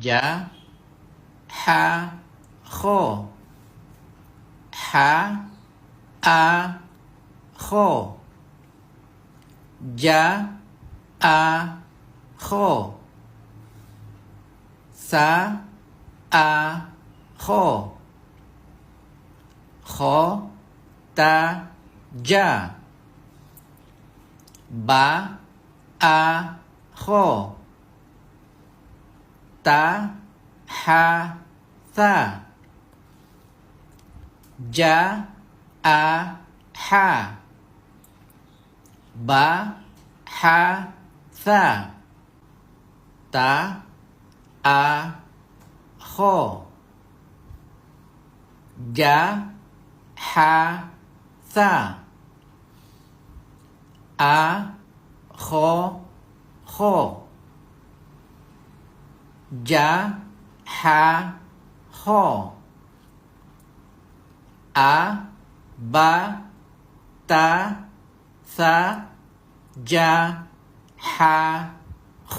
Ja. Ha. Ho. Ha. A. Ho. Ja. A. Ho. Sa. A. Ho. Ho. Ta. Ja. Ba. A. Ho. ตาจาบาตาฮาซาจาอาฮาบาฮาซาตาอาโคยาฮาซาอาโคโค ยาฮาโคอาบาตาซาจาฮาโค